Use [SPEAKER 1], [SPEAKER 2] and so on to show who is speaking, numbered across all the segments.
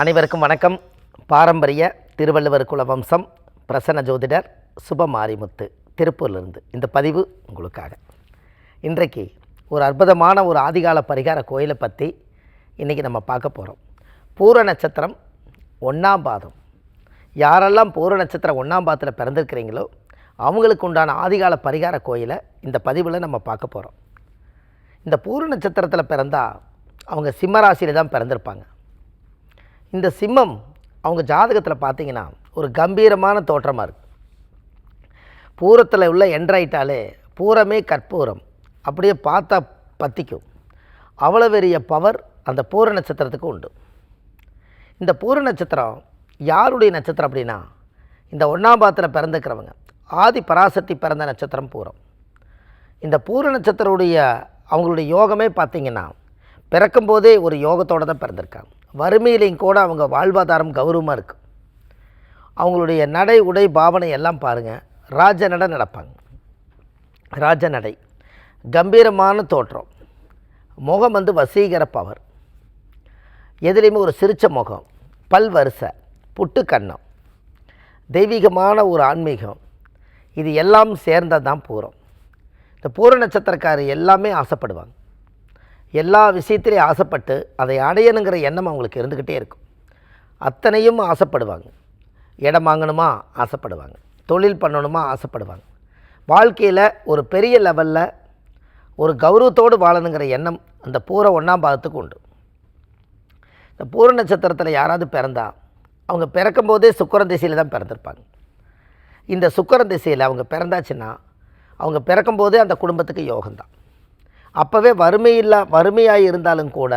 [SPEAKER 1] அனைவருக்கும் வணக்கம். பாரம்பரிய திருவள்ளுவர் குல வம்சம் பிரசன்ன ஜோதிடர் சுபமாரிமுத்து திருப்பூர்லேருந்து இந்த பதிவு உங்களுக்காக. இன்றைக்கு ஒரு அற்புதமான ஒரு ஆதிகால பரிகார கோயிலை பற்றி இன்றைக்கி நம்ம பார்க்க போகிறோம் பூர நட்சத்திரம் ஒன்றாம் பாதம். யாரெல்லாம் பூர நட்சத்திரம் ஒன்றாம் பாதத்தில் பிறந்திருக்கிறீங்களோ அவங்களுக்கு உண்டான ஆதிகால பரிகார கோயிலை இந்த பதிவில் நம்ம பார்க்க போகிறோம் இந்த பூர நட்சத்திரத்தில் பிறந்தால் அவங்க சிம்மராசியில் தான் பிறந்திருப்பாங்க. இந்த சிம்மம் அவங்க ஜாதகத்தில் பார்த்தீங்கன்னா ஒரு கம்பீரமான தோற்றமாக இருக்குது பூரத்தில் உள்ள என்ட்ராயிட்டாலே பூரமே கற்பூரம். அப்படியே பார்த்தா பற்றிக்கும் அவ்வளோ பெரிய பவர் அந்த பூர நட்சத்திரத்துக்கு உண்டு. இந்த பூர நட்சத்திரம் யாருடைய நட்சத்திரம் அப்படின்னா இந்த ஒன்றாம் பாத்தில் பிறந்துக்கிறவங்க ஆதி பராசக்தி பிறந்த நட்சத்திரம் பூரம். இந்த பூர நட்சத்திரவுடைய அவங்களுடைய யோகமே பார்த்திங்கன்னா பிறக்கும்போதே ஒரு யோகத்தோடு தான் பிறந்திருக்காங்க. வறுமையிலையும் கூட அவங்க வாழ்வாதாரம் கௌரவமாக இருக்கும் அவங்களுடைய நடை உடை பாவனை எல்லாம் பாருங்கள் ராஜ நடை நடப்பாங்க. ராஜ நடை. கம்பீரமான தோற்றம். முகம் வந்து வசீகர பவர் எதிலையுமே ஒரு சிரிச்ச முகம். பல் வரிசை. புட்டு கண்ணம். தெய்வீகமான ஒரு ஆன்மீகம். இது எல்லாம் சேர்ந்தால் தான் பூரம். இந்த பூர நட்சத்திரக்காரர் எல்லாமே ஆசைப்படுவாங்க. எல்லா விஷயத்திலையும் ஆசைப்பட்டு அதை அடையணுங்கிற எண்ணம் அவங்களுக்கு இருந்துக்கிட்டே இருக்கும். அத்தனையும் ஆசைப்படுவாங்க. இடம் வாங்கணுமா? ஆசைப்படுவாங்க. தொழில் பண்ணணுமா? ஆசைப்படுவாங்க. வாழ்க்கையில் ஒரு பெரிய லெவலில் ஒரு கௌரவத்தோடு வாழணுங்கிற எண்ணம் அந்த பூர ஒன்றாம் பாதத்துக்கு உண்டு. இந்த பூர நட்சத்திரத்தில் யாராவது பிறந்தா அவங்க பிறக்கும்போதே சுக்கரன் திசையில் தான் பிறந்திருப்பாங்க. இந்த சுக்கரன் திசையில் அவங்க பிறந்தாச்சுன்னா அவங்க பிறக்கும்போதே அந்த குடும்பத்துக்கு யோகம்தான். அப்போவே வறுமையில்லா வறுமையாக இருந்தாலும் கூட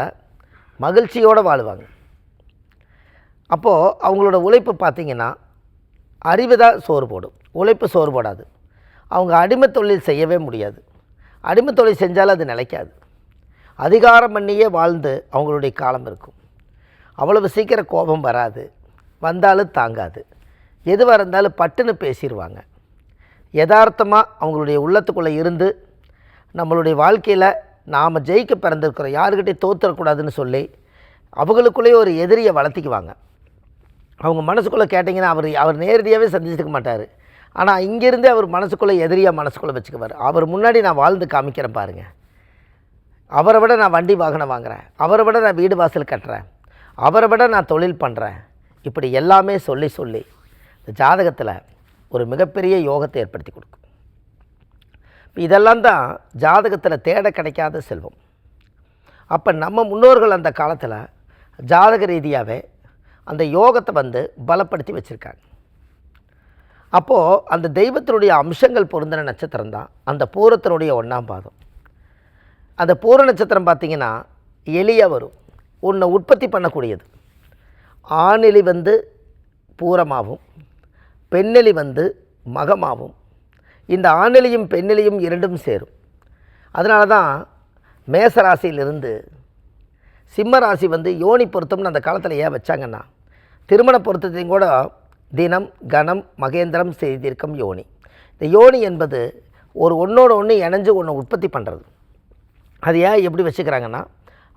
[SPEAKER 1] மகிழ்ச்சியோடு வாழுவாங்க. அப்போது அவங்களோட உழைப்பு பார்த்திங்கன்னா அறிவு தான் சோறு போடும். உழைப்பு சோறு போடாது. அவங்க அடிமை தொழில் செய்யவே முடியாது. அடிமை தொழில் செஞ்சாலும் அது நிலைக்காது. அதிகாரம் பண்ணியே வாழ்ந்து அவங்களுடைய காலம் இருக்கும். அவ்வளவு சீக்கிரம் கோபம் வராது. வந்தாலும் தாங்காது. எதுவாக இருந்தாலும் பட்டுன்னு பேசிடுவாங்க யதார்த்தமாக அவங்களுடைய உள்ளத்துக்குள்ளே இருந்து நம்மளுடைய வாழ்க்கையில் நாம் ஜெயிக்க பிறந்திருக்கிறோம். யாருக்கிட்டே தோத்துறக்கூடாதுன்னு சொல்லி அவங்களுக்குள்ளேயே ஒரு எதிரியை வளர்த்திக்குவாங்க. அவங்க மனசுக்குள்ளே கேட்டிங்கன்னா அவர் அவர் நேரடியாகவே சந்திச்சிருக்க மாட்டார். ஆனால் இங்கேருந்தே அவர் மனசுக்குள்ளே எதிரியாக மனசுக்குள்ளே வச்சுக்குவார். அவர் முன்னாடி நான் வாழ்ந்து காமிக்கிறேன் பாருங்கள் அவரை விட நான் வண்டி வாகனம் வாங்குகிறேன் அவரை விட நான் வீடு வாசல் கட்டுறேன். அவரை விட நான் தொழில் பண்ணுறேன் இப்படி எல்லாமே சொல்லி சொல்லி இந்த ஜாதகத்தில் ஒரு மிகப்பெரிய யோகத்தை ஏற்படுத்தி கொடுக்கும். இதெல்லாம் தான் ஜாதகத்தில் தேட கிடைக்காத செல்வம். அப்போ நம்ம முன்னோர்கள் அந்த காலத்தில் ஜாதக ரீதியாகவே அந்த யோகத்தை வந்து பலப்படுத்தி வச்சுருக்காங்க. அப்போது அந்த தெய்வத்தினுடைய அம்சங்கள் பொருந்தின நட்சத்திரம் தான் அந்த பூரத்தினுடைய ஒன்றாம் பாதம். அந்த பூர நட்சத்திரம் பார்த்திங்கன்னா எலியாக வரும். உன்னை உற்பத்தி பண்ணக்கூடியது. ஆணிலி வந்து பூரமாகவும் பெண்ணெலி வந்து மகமாகவும் இந்த ஆணிலையும் பெண்ணிலையும் இரண்டும் சேரும். அதனால தான் மேசராசியிலிருந்து சிம்ம ராசி வந்து யோனி பொருத்தம்னு அந்த காலத்தில் ஏன் வச்சாங்கன்னா திருமண பொருத்தத்தையும் கூட தினம் கணம் மகேந்திரம் செய்திருக்கும் யோனி. இந்த யோனி என்பது ஒரு ஒன்றோட ஒன்று இணைஞ்சு ஒன்று உற்பத்தி பண்ணுறது அது ஏன் எப்படி வச்சுக்கிறாங்கன்னா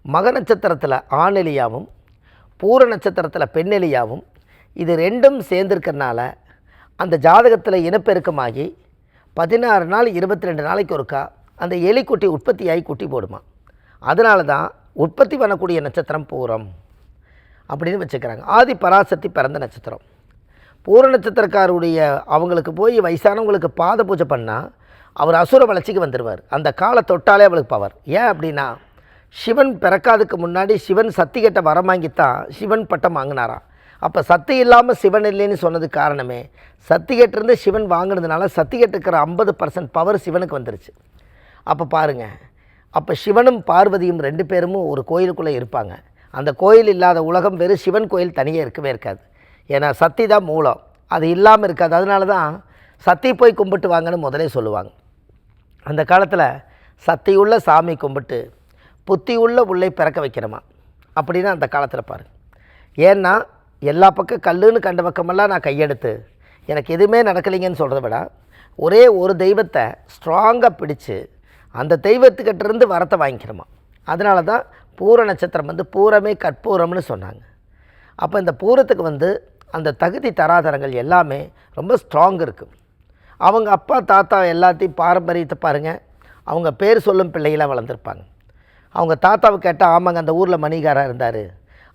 [SPEAKER 1] மக நட்சத்திரத்தில் ஆணெலியாவும் பூர நட்சத்திரத்தில் பெண்ணெலியாவும் இது ரெண்டும் சேர்ந்துருக்கறனால அந்த ஜாதகத்தில் இனப்பெருக்கமாகி பதினாறு நாள் இருபத்தி ரெண்டு நாளைக்கு ஒருக்கா அந்த எலிக்குட்டி உற்பத்தியாகி குட்டி போடுமா? அதனால தான் உற்பத்தி பண்ணக்கூடிய நட்சத்திரம் பூரம் அப்படின்னு வச்சுக்கிறாங்க. ஆதி பராசக்தி பிறந்த நட்சத்திரம். பூர நட்சத்திரக்காருடைய அவங்களுக்கு போய் வயசானவங்களுக்கு பாத பூஜை பண்ணால் அவர் அசுர வளர்ச்சிக்கு வந்துடுவார் அந்த காலை தொட்டாலே அவளுக்கு பவர் ஏன் அப்படின்னா சிவன் பிறக்காதுக்கு முன்னாடி சிவன் சக்தி கட்ட வரம் வாங்கித்தான் சிவன் பட்டம் வாங்கினாராம். அப்போ சக்தி இல்லாமல் சிவன் இல்லைன்னு சொன்னது காரணமே சத்திகட்டிருந்து சிவன் வாங்கினதுனால சத்திகட்டுக்கிற ஐம்பது பர்சன்ட் பவர் சிவனுக்கு வந்துருச்சு. அப்போ பாருங்கள் அப்போ சிவனும் பார்வதியும் ரெண்டு பேரும் ஒரு கோயிலுக்குள்ளே இருப்பாங்க. அந்த கோயில் இல்லாத உலகம் வெறும் சிவன் கோயில் தனியாக இருக்கவே இருக்காது. ஏன்னா சக்தி தான் மூலம். அது இல்லாமல் இருக்காது. அதனால தான் சக்தி போய் கும்பிட்டு வாங்கன்னு முதலே சொல்லுவாங்க. அந்த காலத்தில் சத்தியுள்ள சாமி கும்பிட்டு புத்தியுள்ள உள்ளே பிறக்க வைக்கிறோமா அப்படின்னு அந்த காலத்தில் பாருங்கள் ஏன்னா எல்லா பக்கம் கல்லுன்னு கண்ட பக்கமெல்லாம் நான் கையெடுத்து எனக்கு எதுவுமே நடக்கலைங்கன்னு சொல்கிறத விட ஒரே ஒரு தெய்வத்தை ஸ்ட்ராங்காக பிடிச்சு அந்த தெய்வத்துக்கிட்டேருந்து வரத்தை வாங்கிக்கிறோமா அதனால தான் பூர நட்சத்திரம் வந்து பூரமே கற்பூரம்னு சொன்னாங்க. அப்போ இந்த பூரத்துக்கு வந்து அந்த தகுதி தராதரங்கள் எல்லாமே ரொம்ப ஸ்ட்ராங் இருக்குது அவங்க அப்பா தாத்தா எல்லாத்தையும் பாரம்பரியத்தை பாருங்கள் அவங்க பேர் சொல்லும் பிள்ளைகளாக வளர்ந்துருப்பாங்க. அவங்க தாத்தாவை கேட்டால் ஆமாங்க அந்த ஊரில் மணிகாராக இருந்தார்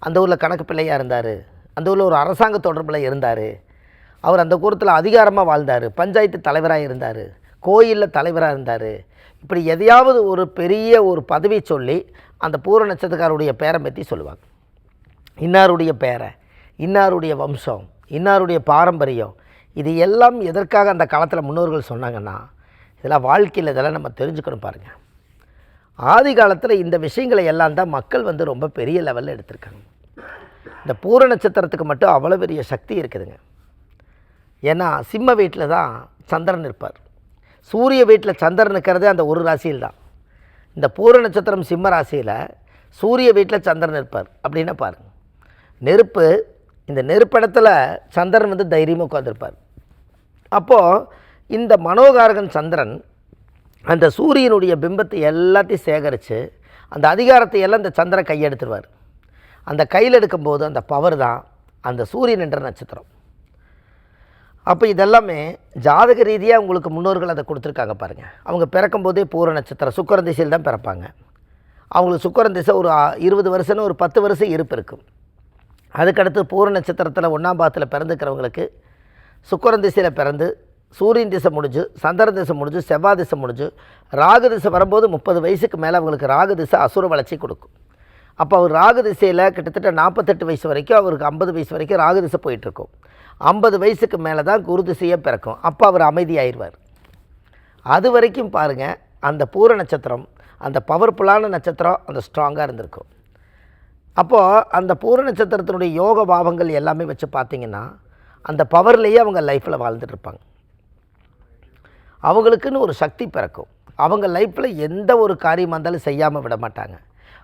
[SPEAKER 1] அந்த ஊரில் கணக்கு பிள்ளையாக இருந்தார் அந்த ஊரில் ஒரு அரசாங்க தொடர்பில் இருந்தார். அவர் அந்த கூரத்தில் அதிகாரமாக வாழ்ந்தார். பஞ்சாயத்து தலைவராக இருந்தார். கோயிலில் தலைவராக இருந்தார். இப்படி எதையாவது ஒரு பெரிய ஒரு பதவி சொல்லி அந்த பூர நட்சத்திரக்காரருடைய பேரை பற்றி சொல்லுவாங்க. இன்னாருடைய பேரை இன்னாருடைய வம்சம் இன்னாருடைய பாரம்பரியம் இது எல்லாம் எதற்காக அந்த காலத்தில் முன்னோர்கள் சொன்னாங்கன்னா இதெல்லாம் வாழ்க்கையில் இதெல்லாம் நம்ம தெரிஞ்சுக்கணும் பாருங்கள் ஆதி காலத்தில் இந்த விஷயங்களை எல்லாம் தான் மக்கள் வந்து ரொம்ப பெரிய லெவலில் எடுத்திருக்காங்க. இந்த பூர நட்சத்திரத்துக்கு மட்டும் அவ்வளோ பெரிய சக்தி இருக்குதுங்க. ஏன்னா சிம்ம வீட்டில் தான் சந்திரன் இருப்பார். சூரிய வீட்டில் சந்திரன் இருக்கிறதே அந்த ஒரு ராசியில் தான். இந்த பூர நட்சத்திரம் சிம்ம ராசியில் சூரிய வீட்டில் சந்திரன் இருப்பார். அப்படின்னா பாருங்கள் நெருப்பு இந்த நெருப்படத்தில் சந்திரன் வந்து தைரியமாக உட்காந்துருப்பார் அப்போது இந்த மனோகாரகன் சந்திரன் அந்த சூரியனுடைய பிம்பத்தை எல்லாத்தையும் சேகரித்து அந்த அதிகாரத்தை எல்லாம் இந்த சந்திரன் கையெடுத்துருவார். அந்த கையில் எடுக்கும்போது அந்த பவர் தான் அந்த சூரியன் என்ற நட்சத்திரம். அப்போ இதெல்லாமே ஜாதக ரீதியாக உங்களுக்கு முன்னோர்கள் அதை கொடுத்துருக்காங்க பாருங்கள் அவங்க பிறக்கும்போதே பூர நட்சத்திரம் சுக்கரன் திசையில் தான் பிறப்பாங்க. அவங்களுக்கு சுக்கரன் திசை ஒரு இருபது வருஷம்னு ஒரு பத்து வருஷம் இருப்பு இருக்கும். அதுக்கடுத்து பூர நட்சத்திரத்தில் ஒன்றாம் பாதத்தில் பிறந்துக்கிறவங்களுக்கு சுக்கரன் திசையில் பிறந்து சூரியன் திசை முடிஞ்சு சந்திர திசை முடிஞ்சு செவ்வாய் திசை முடிஞ்சு ராகு திசை வரும்போது முப்பது வயசுக்கு மேலே அவங்களுக்கு ராகு திசை அசுர வளர்ச்சி கொடுக்கும். அப்போ அவர் ராகு திசையில் கிட்டத்தட்ட நாற்பத்தெட்டு வயசு வரைக்கும் அவருக்கு ஐம்பது வயசு வரைக்கும் ராகு திசை போயிட்டுருக்கும். ஐம்பது வயசுக்கு மேலே தான் குரு திசையே பிறக்கும். அப்போ அவர் அமைதியாயிடுவார் அது வரைக்கும் பாருங்கள் அந்த பூர நட்சத்திரம் அந்த பவர்ஃபுல்லான நட்சத்திரம் அந்த ஸ்ட்ராங்காக இருந்திருக்கும். அப்போது அந்த பூர நட்சத்திரத்தினுடைய யோக பாவங்கள் எல்லாமே வச்சு பார்த்தீங்கன்னா அந்த பவர்லேயே அவங்க லைஃப்பில் வாழ்ந்துட்டுருப்பாங்க அவங்களுக்குன்னு ஒரு சக்தி பிறக்கும். அவங்க லைஃப்பில் எந்த ஒரு காரியமாக இருந்தாலும் செய்யாமல் விட மாட்டாங்க.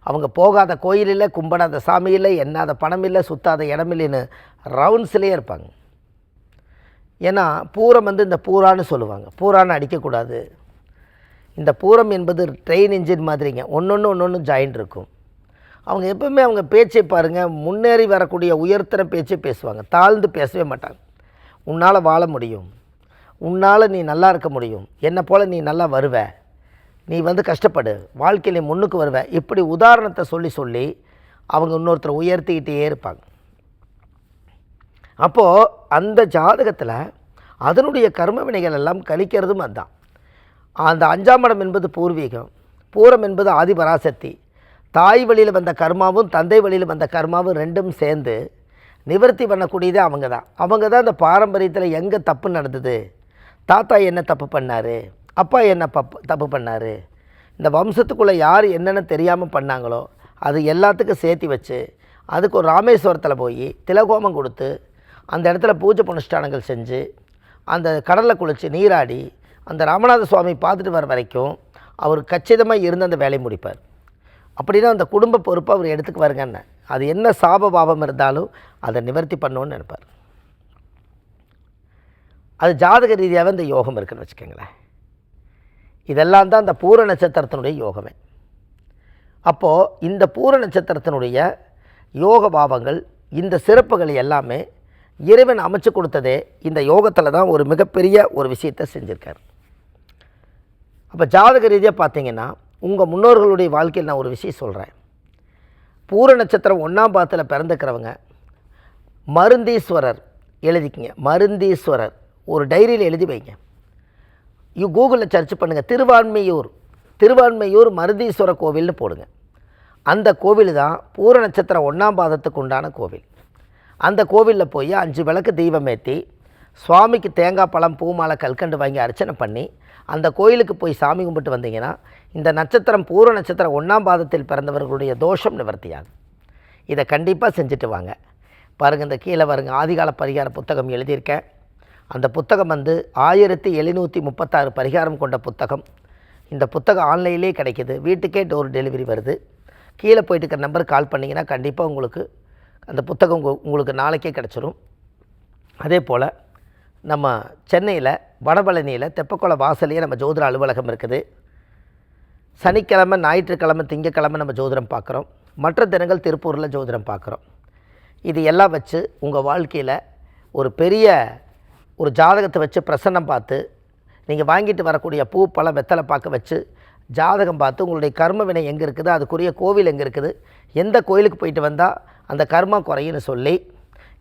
[SPEAKER 1] அவங்க போகாத கோயில் இல்லை கும்பிடாத சாமி இல்லை என்னாத பணம் இல்லை சுத்தாத இடமில்லைன்னு ரவுண்ட்ஸ்லேயே இருப்பாங்க. ஏன்னா பூரம் வந்து இந்த பூரான்னு சொல்லுவாங்க. பூரான்னு அடிக்கக்கூடாது. இந்த பூரம் என்பது ட்ரெயின் இன்ஜின் மாதிரிங்க. ஒன்று ஒன்று ஒன்று ஜாயின் இருக்கும். அவங்க எப்பவுமே அவங்க பேச்சை பாருங்கள் முன்னேறி வரக்கூடிய உயர்த்தர பேச்சை பேசுவாங்க. தாழ்ந்து பேசவே மாட்டாங்க. உன்னால் வாழ முடியும். உன்னால் நீ நல்லா இருக்க முடியும். என்னை போல் நீ நல்லா வருவ. நீ வந்து கஷ்டப்படு. வாழ்க்கையில் முன்னுக்கு வருவ இப்படி உதாரணத்தை சொல்லி சொல்லி அவங்க இன்னொருத்தரை உயர்த்திக்கிட்டே இருப்பாங்க. அப்போது அந்த ஜாதகத்தில் அதனுடைய கர்ம வினைகள் எல்லாம் கழிக்கிறதும் அதுதான் அந்த அஞ்சாம் இடம் என்பது பூர்வீகம். பூரம் என்பது ஆதிபராசக்தி. தாய் வழியில் வந்த கர்மாவும் தந்தை வழியில் வந்த கர்மாவும் ரெண்டும் சேர்ந்து நிவர்த்தி பண்ணக்கூடியதே அவங்க தான் அவங்க தான் அந்த பாரம்பரியத்தில் எங்கே தப்பு நடந்தது? தாத்தா என்ன தப்பு பண்ணார்? அப்பா என்ன பப் தப்பு பண்ணார்? இந்த வம்சத்துக்குள்ளே யார் என்னென்ன தெரியாமல் பண்ணாங்களோ அது எல்லாத்துக்கும் சேர்த்து வச்சு அதுக்கு ஒரு ராமேஸ்வரத்தில் போய் திலகோமம் கொடுத்து அந்த இடத்துல பூஜை புனஸ்டானங்கள் செஞ்சு அந்த கடலில் குளித்து நீராடி அந்த ராமநாத சுவாமி பார்த்துட்டு வர வரைக்கும் அவர் கச்சிதமாக இருந்து அந்த வேலையை முடிப்பார். அப்படின்னா அந்த குடும்ப பொறுப்பை அவர் எடுத்துக்குவாருங்கன்னு அது என்ன சாப பாபம் இருந்தாலும் அதை நிவர்த்தி பண்ணணும்னு நினைப்பார். அது ஜாதக ரீதியாகவே இந்த யோகம் இருக்குன்னு வச்சுக்கோங்களேன். இதெல்லாம் தான் இந்த பூர நட்சத்திரத்தினுடைய யோகமே. அப்போது இந்த பூர நட்சத்திரத்தினுடைய யோக பாவங்கள் இந்த சிறப்புகள் எல்லாமே இறைவன் அமைச்சு கொடுத்ததே இந்த யோகத்தில் தான் ஒரு மிகப்பெரிய ஒரு விஷயத்தை செஞ்சுருக்கார். அப்போ ஜாதக ரீதியாக பார்த்தீங்கன்னா உங்கள் முன்னோர்களுடைய வாழ்க்கையில் நான் ஒரு விஷயம் சொல்கிறேன் பூர நட்சத்திரம் ஒன்றாம் பாதத்தில் பிறந்துக்கிறவங்க மருந்தீஸ்வரர் எழுதிக்கிங்க. மருந்தீஸ்வரர். ஒரு டைரியில் எழுதி வைங்க. யூ கூகுளில் சர்ச் பண்ணுங்கள் திருவான்மையூர். திருவான்மையூர் மருதீஸ்வர கோவில்னு போடுங்க. அந்த கோவில் தான் பூர நட்சத்திரம் ஒன்றாம் பாதத்துக்கு உண்டான கோவில். அந்த கோவிலில் போய் அஞ்சு விளக்கு தீபம் ஏற்றி சுவாமிக்கு தேங்காய் பழம் பூமாலை கல்கண்டு வாங்கி அர்ச்சனை பண்ணி அந்த கோயிலுக்கு போய் சாமி கும்பிட்டு வந்தீங்கன்னா இந்த நட்சத்திரம் பூர நட்சத்திரம் ஒன்றாம் பாதத்தில் பிறந்தவர்களுடைய தோஷம் நிவர்த்தியாகும். இதை கண்டிப்பாக செஞ்சுட்டு வாங்க. பாருங்கள் இந்த கீழே வருங்க ஆதிகால பரிகார புத்தகம் எழுதியிருக்கேன். அந்த புத்தகம் வந்து ஆயிரத்தி எழுநூற்றி முப்பத்தாறு பரிகாரம் கொண்ட புத்தகம். இந்த புத்தகம் ஆன்லைன்லேயே கிடைக்கிது. வீட்டுக்கே டோர் டெலிவரி வருது. கீழே போயிட்டு இருக்கிற நம்பருக்கு கால் பண்ணிங்கன்னா கண்டிப்பாக உங்களுக்கு அந்த புத்தகம் உங்களுக்கு நாளைக்கே கிடச்சிரும். அதே போல் நம்ம சென்னையில் வடபழனியில் தெப்பக்குளம் வாசலையே நம்ம ஜோதிட அலுவலகம் இருக்குது. சனிக்கிழமை ஞாயிற்றுக்கிழமை திங்கக்கிழமை நம்ம ஜோதிடம் பார்க்குறோம். மற்ற தினங்கள் திருப்பூரில் ஜோதிடம் பார்க்குறோம். இது எல்லாம் வச்சு உங்கள் வாழ்க்கையில் ஒரு பெரிய ஒரு ஜாதகத்தை வச்சு பிரசன்னம் பார்த்து நீங்கள் வாங்கிட்டு வரக்கூடிய பூ பழம் வெத்தலை பார்க்க வச்சு ஜாதகம் பார்த்து உங்களுடைய கர்ம வினை எங்கே இருக்குது அதுக்குரிய கோவில் எங்கே இருக்குது எந்த கோயிலுக்கு போயிட்டு வந்தால் அந்த கர்மம் குறையுன்னு சொல்லி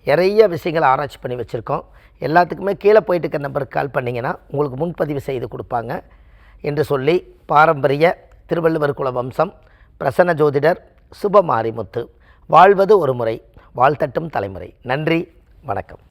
[SPEAKER 1] நிறைய விஷயங்களை ஆராய்ச்சி பண்ணி வச்சுருக்கோம். எல்லாத்துக்குமே கீழே போயிட்டு இருக்க நம்பருக்கு கால் பண்ணிங்கன்னா உங்களுக்கு முன்பதிவு செய்து கொடுப்பாங்க என்று சொல்லி பாரம்பரிய திருவள்ளுவர் குல வம்சம் பிரசன்ன ஜோதிடர் சுபமாரிமுத்து. வாழ்வது ஒரு முறை வாழ்த்தட்டும் தலைமுறை. நன்றி வணக்கம்.